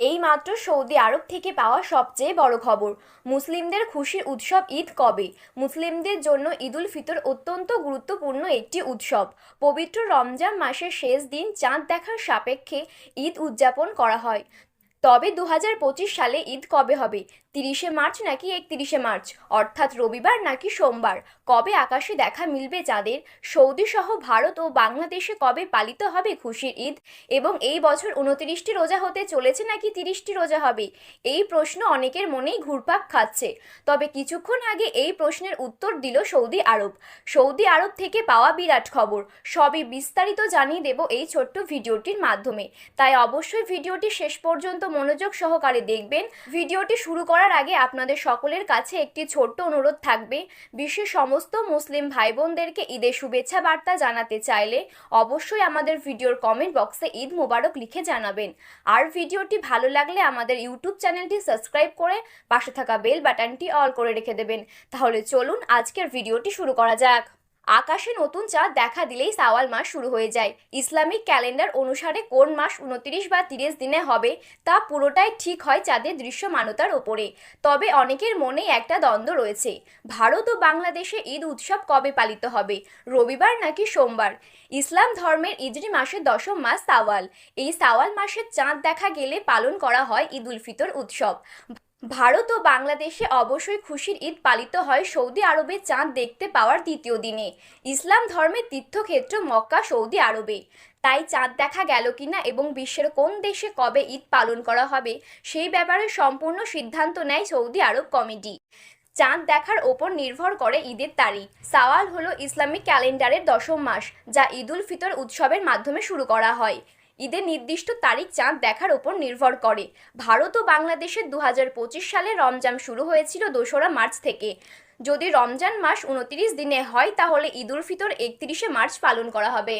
এই মাত্র সৌদি আরব থেকে পাওয়া সবচেয়ে বড় খবর, মুসলিমদের খুশির উৎসব ঈদ কবে? মুসলিমদের জন্য ঈদুল ফিতর অত্যন্ত গুরুত্বপূর্ণ একটি উৎসব। পবিত্র রমজান মাসের শেষ দিন চাঁদ দেখার সাপেক্ষে ঈদ উদযাপন করা হয়। তবে দু হাজার পঁচিশ সালে ঈদ কবে হবে? তিরিশে মার্চ নাকি একত্রিশে মার্চ? অর্থাৎ রবিবার নাকি সোমবার? কবে আকাশে দেখা মিলবে চাঁদের? সৌদি সহ ভারত ও বাংলাদেশে কবে পালিত হবে খুশির ঈদ? এবং এই বছর উনত্রিশটি রোজা হতে চলেছে নাকি তিরিশটি রোজা হবে? এই প্রশ্ন অনেকের মনেই ঘুরপাক খাচ্ছে। তবে কিছুক্ষণ আগে এই প্রশ্নের উত্তর দিল সৌদি আরব। সৌদি আরব থেকে পাওয়া বিরাট খবর। সবই বিস্তারিত জানিয়ে দেব এই ছোট্ট ভিডিওটির মাধ্যমে। তাই অবশ্যই ভিডিওটি শেষ পর্যন্ত মনোযোগ সহকারে দেখবেন। ভিডিওটি শুরু করার আগে আপনাদের সকলের কাছে একটি ছোট্ট অনুরোধ থাকবে। বিশ্বের সমস্ত মুসলিম ভাই বোনদেরকে ঈদের শুভেচ্ছা বার্তা জানাতে চাইলে অবশ্যই আমাদের ভিডিওর কমেন্ট বক্সে ঈদ মোবারক লিখে জানাবেন। আর ভিডিওটি ভালো লাগলে আমাদের ইউটিউব চ্যানেলটি সাবস্ক্রাইব করে পাশে থাকা বেল বাটনটি অল করে রেখে দেবেন। তাহলে চলুন আজকের ভিডিওটি শুরু করা যাক। আকাশে নতুন চাঁদ দেখা দিলেই সাওয়াল মাস শুরু হয়ে যায়। ইসলামিক ক্যালেন্ডার অনুসারে কোন মাস উনত্রিশ বা তিরিশ দিনে হবে, তা পুরোটাই ঠিক হয় চাঁদের দৃশ্যমানতার ওপরে। তবে অনেকের মনে একটা দ্বন্দ্ব রয়েছে, ভারত ও বাংলাদেশে ঈদ উৎসব কবে পালিত হবে, রবিবার নাকি সোমবার? ইসলাম ধর্মের ইজরি মাসের দশম মাস সাওয়াল, এই সাওয়াল মাসের চাঁদ দেখা গেলে পালন করা হয় ঈদ উল ফিতর উৎসব। ভারত ও বাংলাদেশে অবশ্যই খুশির ঈদ পালিত হয় সৌদি আরবে চাঁদ দেখতে পাওয়ার দ্বিতীয় দিনে। ইসলাম ধর্মের তীর্থক্ষেত্র মক্কা, সৌদি আরবে। তাই চাঁদ দেখা গেল কিনা এবং বিশ্বের কোন দেশে কবে ঈদ পালন করা হবে, সেই ব্যাপারে সম্পূর্ণ সিদ্ধান্ত নেয় সৌদি আরব কমিটি। চাঁদ দেখার ওপর নির্ভর করে ঈদের তারিখ। সাওয়াল হলো ইসলামিক ক্যালেন্ডারের দশম মাস, যা ঈদুল ফিতর উৎসবের মাধ্যমে শুরু করা হয়। ঈদের নির্দিষ্ট তারিখ চাঁদ দেখার ওপর নির্ভর করে। ভারত ও বাংলাদেশের দু হাজার পঁচিশ সালে রমজান শুরু হয়েছিল দোসরা মার্চ থেকে। যদি রমজান মাস উনত্রিশ দিনে হয়, তাহলে ঈদুল ফিতর একত্রিশে মার্চ পালন করা হবে।